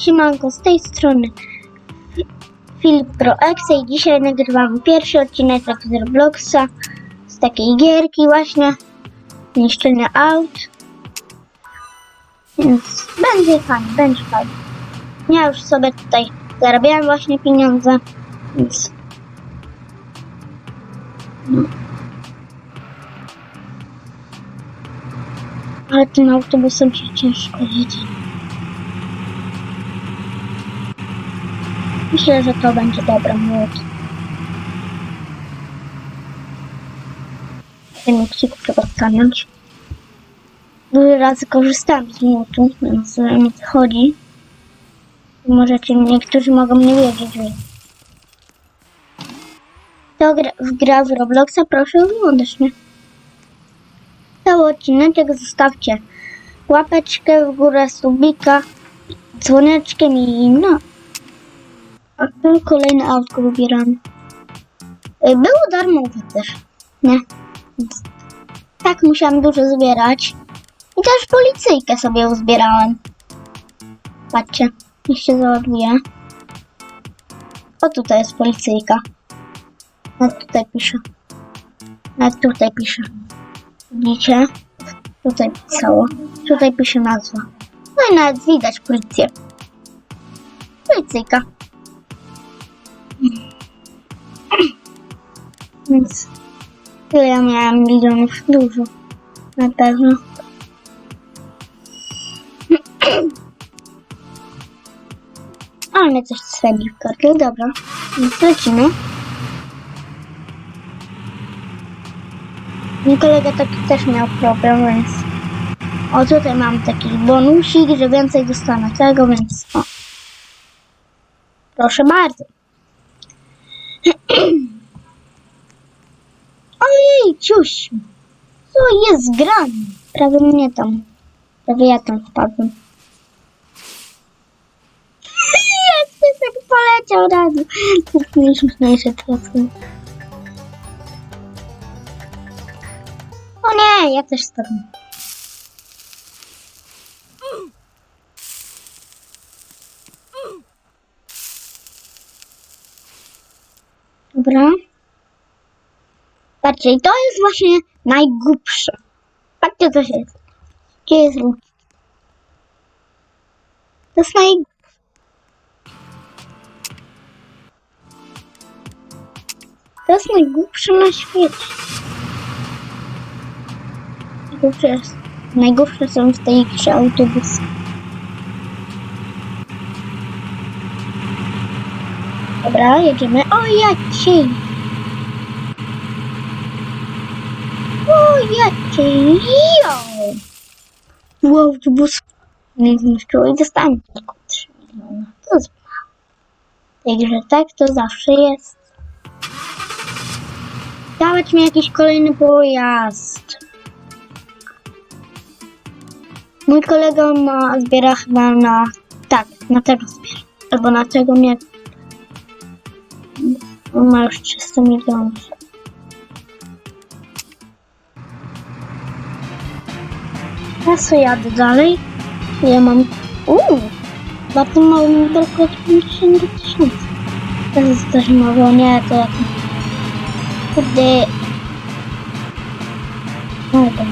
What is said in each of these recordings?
Jo, siemanko, z tej strony Filip Pro Exe i dzisiaj nagrywam pierwszy odcinek z Robloxa z takiej gierki właśnie niszczenia aut. Więc będzie fajnie, będzie fajnie. Ja już sobie tutaj zarabiałem właśnie pieniądze więc ale tym autobusem się ciężko jedzie Myślę, że to będzie dobry młot. Ten ksiku trzeba stanąć. Dużo razy korzystałem z młotu, więc wiem o co chodzi. Możecie, niektórzy mogą nie wiedzieć, że to gra, gra w Robloxa, proszę oglądać mnie. Cały odcinek zostawcie łapeczkę w górę, subika, dzwoneczkiem i no. Tu kolejne autko wybieramy. Y, Było darmowe też, nie? Tak, musiałam dużo zbierać. I też policyjkę sobie uzbierałem. Patrzcie, niech się załaduje. O, tutaj jest policyjka. Nawet tutaj pisze. Nawet tutaj pisze. Widzicie? Tutaj pisało. Tutaj pisze nazwa. No i nawet widać policję. Policyjka. Więc tyle ja miałam milionów dużo. Na pewno. Ale coś swędzi w kartę, dobra. Więc lecimy. Mój kolega taki też miał problem, więc... O, tutaj mam taki bonusik, że więcej dostanę tego, więc o. Proszę bardzo. Ojej, ciuś! Co jest grane? Prawie mnie tam. Prawie ja tam wpadłem. Jak ty tak poleciał razu. To jest najśmieszniejsze teraz. O nie, ja też spadłem. Dobra. Patrzcie, to jest właśnie najgłupsze. Patrzcie, co się jest. Gdzie jest? To jest naj... To jest najgłupsze na świecie. Najgłupsze, najgłupsze są w tej grze autobusy. Dobra, jedziemy. O, jaciej! O, jaciej! Jo! Wow, autobus nie zniszczyło i dostanie tylko 3 miliony. To mało. Także tak to zawsze jest. Dawać mi jakiś kolejny pojazd. Mój kolega ma, zbiera chyba na... Tak, na tego zbiera. Albo na tego nie. On ma już 300 milionów. Sobie jadę dalej. Ja mam... Uuu! Bardzo mało mi tylko 50 tysięcy. To jest też mało, nie, to jak... Kurde... No, to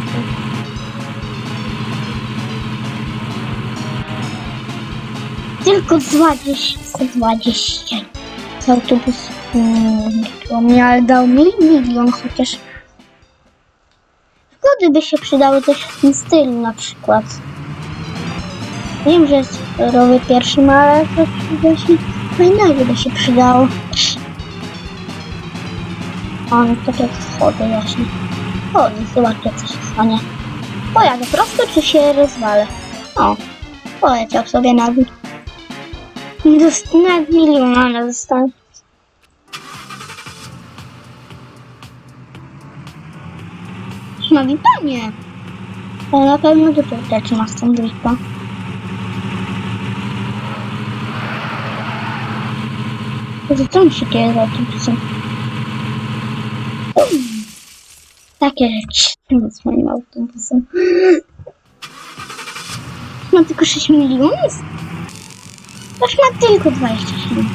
Tylko 20, 120. To autobus nie mi, ale dał mi milion chociaż. Zgody by się przydały też w tym stylu na przykład. Wiem, że jest robię pierwszym, ale to właśnie fajnego by się przydało. O, no tak jak schody właśnie. O, no zobaczcie co się stanie. Pojadę prosto czy się rozwalę? O, poleciał sobie na dół. Nawet miliona dostałem. Szanowi panie! To na pewno dużo rzeczy ma z tą lipa. To co mi się dzieje za autobusem? Um, Takie rzeczy z moim autobusem. Ma tylko 6 milionów? Aż ma tylko 27.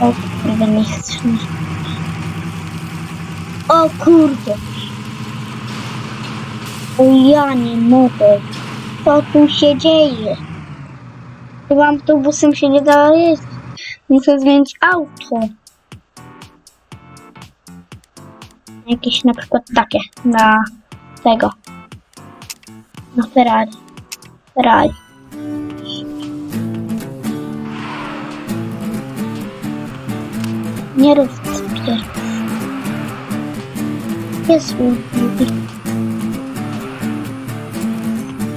O kurde, nie chcę. O kurde. O ja nie mogę. Co tu się dzieje? Chyba autobusem się nie da jeździć. Muszę zmienić auto. Jakieś na przykład takie. Na tego. Na Ferrari. Ferrari. Nie rób pierwszy. Jest ulgi.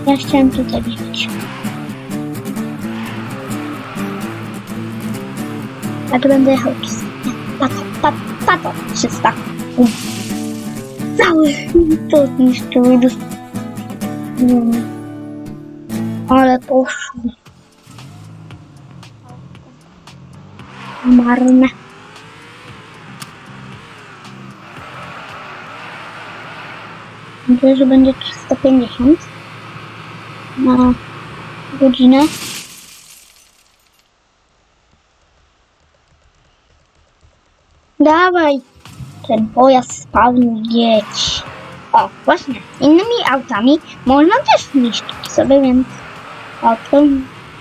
Ja chciałem tutaj jechać. A tu będę jechał 300. Pato, pato, pato, 300. Um. Cały to zniszczył i dost... Nie. Ale poszło. Marne. Myślę, że będzie 350 na godzinę. Dawaj, ten pojazd spawnu jedź. O, właśnie, innymi autami można też niszczyć sobie, więc o, to,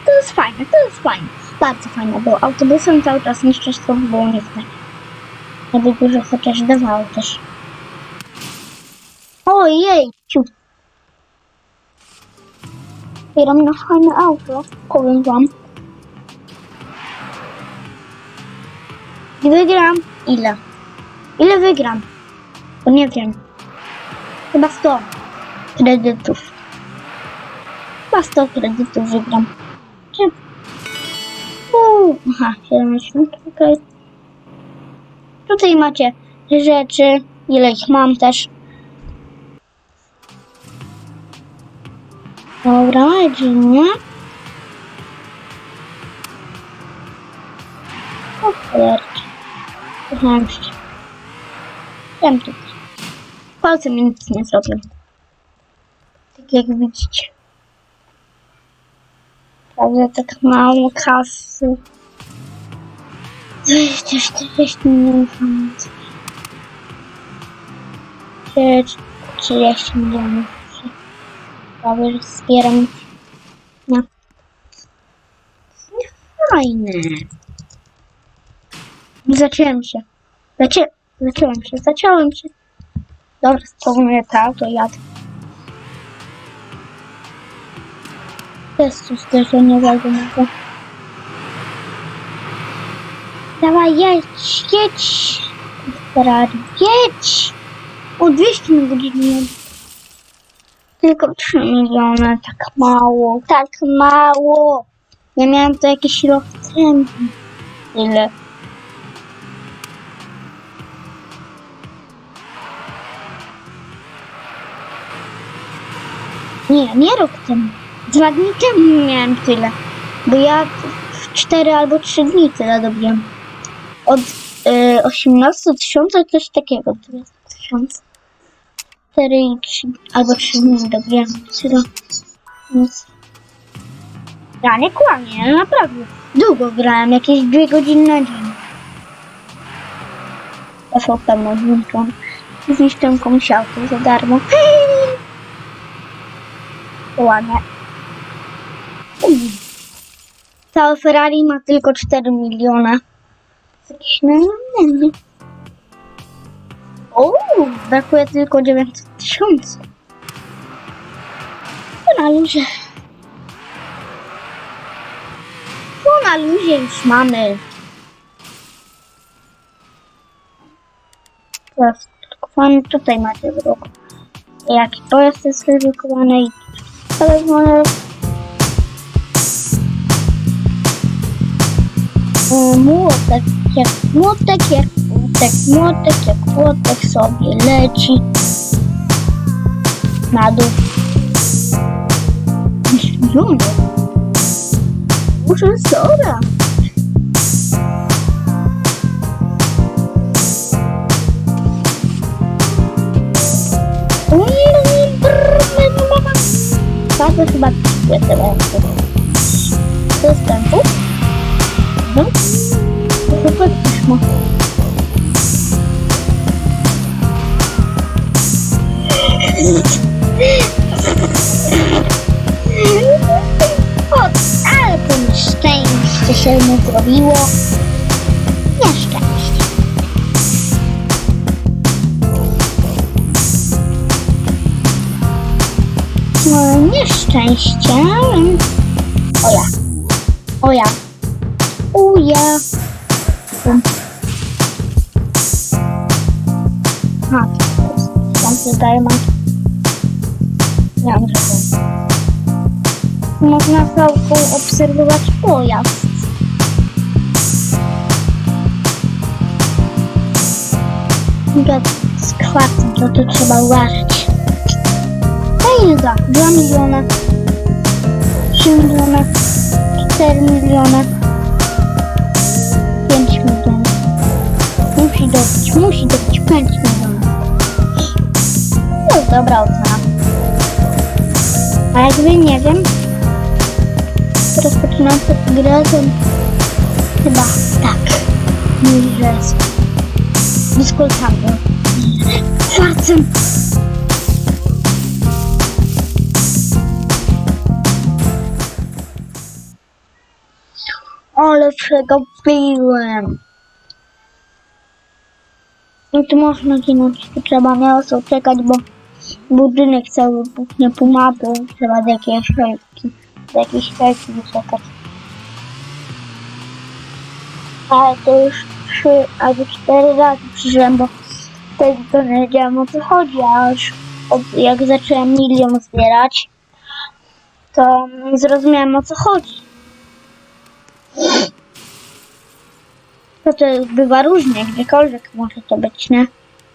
to jest fajne, to jest fajne. Bardzo fajne, bo autobusem cały czas niszczyć to by było nie fajne. Jakby dużo chociaż dawało też. Ojej, ciu. Otwieram na fajne auto, powiem wam. I wygram ile? Ile wygram? Bo nie wiem. Chyba 100 kredytów. Chyba 100 kredytów wygram. Czy... Uuu, aha, 70, okej. Tutaj macie rzeczy, ile ich mam też. Dobra, jedziemy. O cholerki. Kochałem się. Wiem tutaj. Palce mi nic nie zrobią. Tak jak widzicie. Prawda, tak mało kasy. 240 milionów. 30 milionów. Prawie zbieram. No. Fajne. Zaciąłem się. Zacię... Zaciąłem się, zaciąłem się. Dobra, spróbuję to jadę. Jest tu zderzenie wagoniego. Dawaj, jedź, jedź. Ferrari, jedź. O, 200 na godzinę. Tylko 3 miliony, tak mało, tak mało. Ja miałem to jakieś rok temu. Tyle. Nie, nie rok temu. Dwa dni temu miałem tyle. Bo ja w 4 albo 3 dni tyle dobiłem. Od y, 18 tysiąca coś takiego. 2000. 4 i 3 albo 3 dni dobiłem tyle. Więc... Ja nie kłamię, naprawdę. Długo grałem, jakieś 2 godziny na dzień. Poszło pełno włączone. Zniszczyłem komuś auto za darmo. Ładnie. Całe Ferrari ma tylko 4 miliony. Jakiś normalny. O, brakuje tylko 900 tysięcy. To na luzie. To na luzie już mamy. Teraz redukowany. Tutaj macie wyrok. Jaki pojazd jest redukowany i. E, Młotek jak młotek, jak Młotek, młotek, jak młotek sobie leci na dół. Jumbo. Muszę soda. Bardzo chyba trzy To jest ten No. To chyba piszmo. O, ale to nieszczęście się mu zrobiło. Nieszczęście. No, nieszczęście. O ja. O ja. O ja. Aha, tam tutaj mam. Można całką obserwować pojazd. Z kwartem, to to trzeba uważać. A ile za? 2 miliony, 3 miliony, 4 miliony, 5 milionów. Musi dobić, musi dobić 5 milionów. To jest dobra ocena. A jakby nie wiem, rozpoczynam tę grę, to chyba tak. Mówi, że jest dyskoltando. Kwarcem. Ale przegapiłem. No to można ginąć, tu trzeba miasto czekać, bo budynek cały buchnie pół mapy, trzeba do jakiejś helki, do jakiejś helki czekać. Ale to już trzy albo cztery razy przyszedłem, bo wtedy to nie wiedziałem o co chodzi, a już od, jak zacząłem milion zbierać, to zrozumiałem o co chodzi. To to bywa różnie, gdziekolwiek może to być, nie?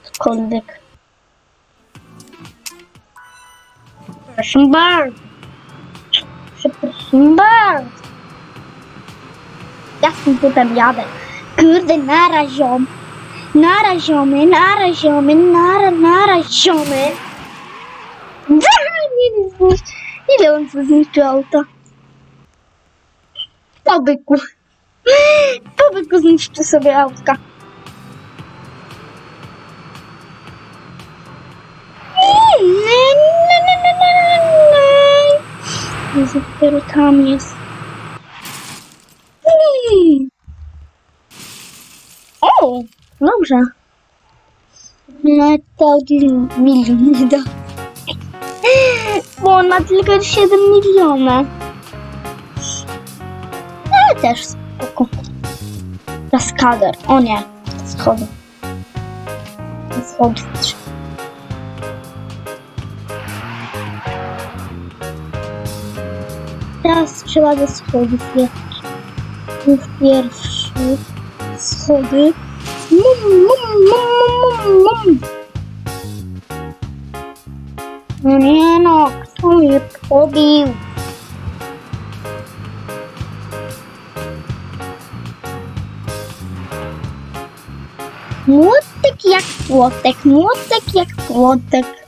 Cokolwiek. Proszę bardzo. Przepraszam bardzo. Ja z tym butem jadę. Kurde, naraziom. Naraziomy, naraziomy, nara, naraziomy. Nie zniszcz. Ile on zniszczył auto? Po byku. Po byku zniszczy sobie autka. Jezu, dopiero tam jest. O, dobrze. No to milion nie da. Bo on ma tylko 7 miliona. Ale też spoko. Kaskader. O nie, schody. Schody. Teraz trzeba do schodów. Mów pierwszy. Schody. Mum, mum, mum, mum, mum. No nie no, kto mnie pobił? Młotek jak płotek, młotek jak płotek.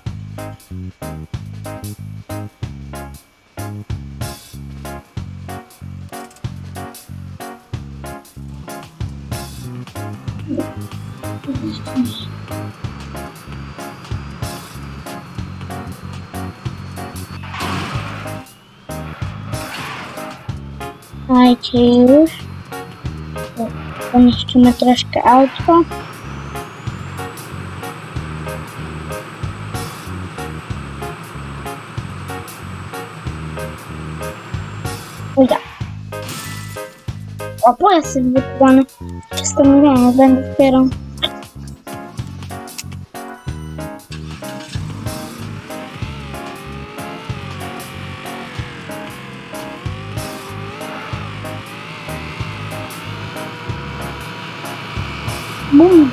Dajcie już. Poniszczymy troszkę auto. O ja. O, pojazd jest wykuwany. 300 milionów będę dopiero.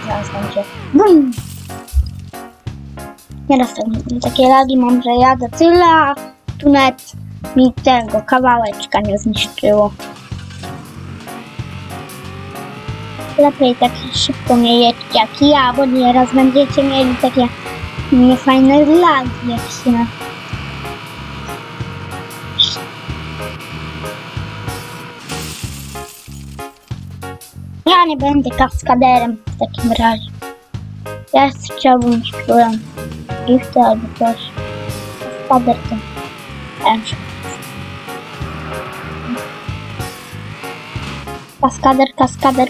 Zaraz będzie. Bum! Tak, takie lagi mam, że jadę tyle, a tu nawet mi tego kawałeczka nie zniszczyło. Lepiej tak szybko nie jedźcie jak ja, bo nieraz będziecie mieli takie niefajne lagi jak się. Ja nie będę kaskaderem w takim razie. Ja chciałbym królem gifty albo coś. Kaskader to... Też. Kaskader, kaskader.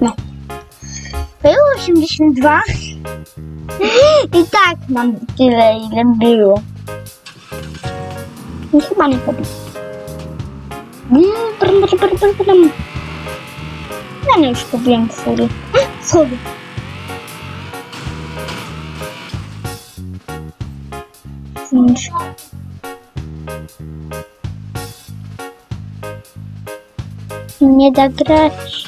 No. Było 82. I tak mam tyle, ile było. Chyba nie pobił. Ja nie już kupiłem fury. Pięć. Nie da grać.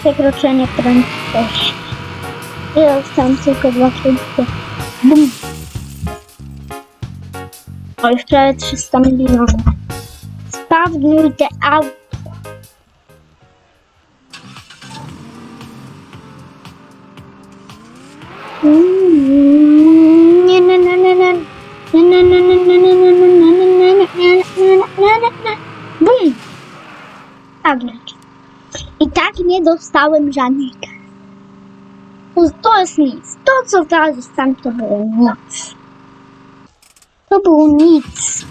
Przekroczenie prędkości. Ja dostałem tylko dwa punkty. Bum. O, jeszcze 300 milionów. Spawnuj te auto. I tak nie dostałem żadnej. To jest nic. To, co teraz dostałem, to było nic. To było nic.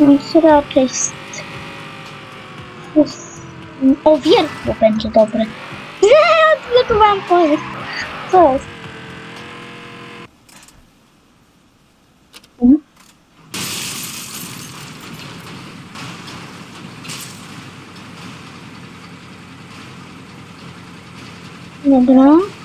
Więc raczej O, wiertło będzie dobre. Nie, odblokowałam pojazd. Co jest? Mhm. Dobra.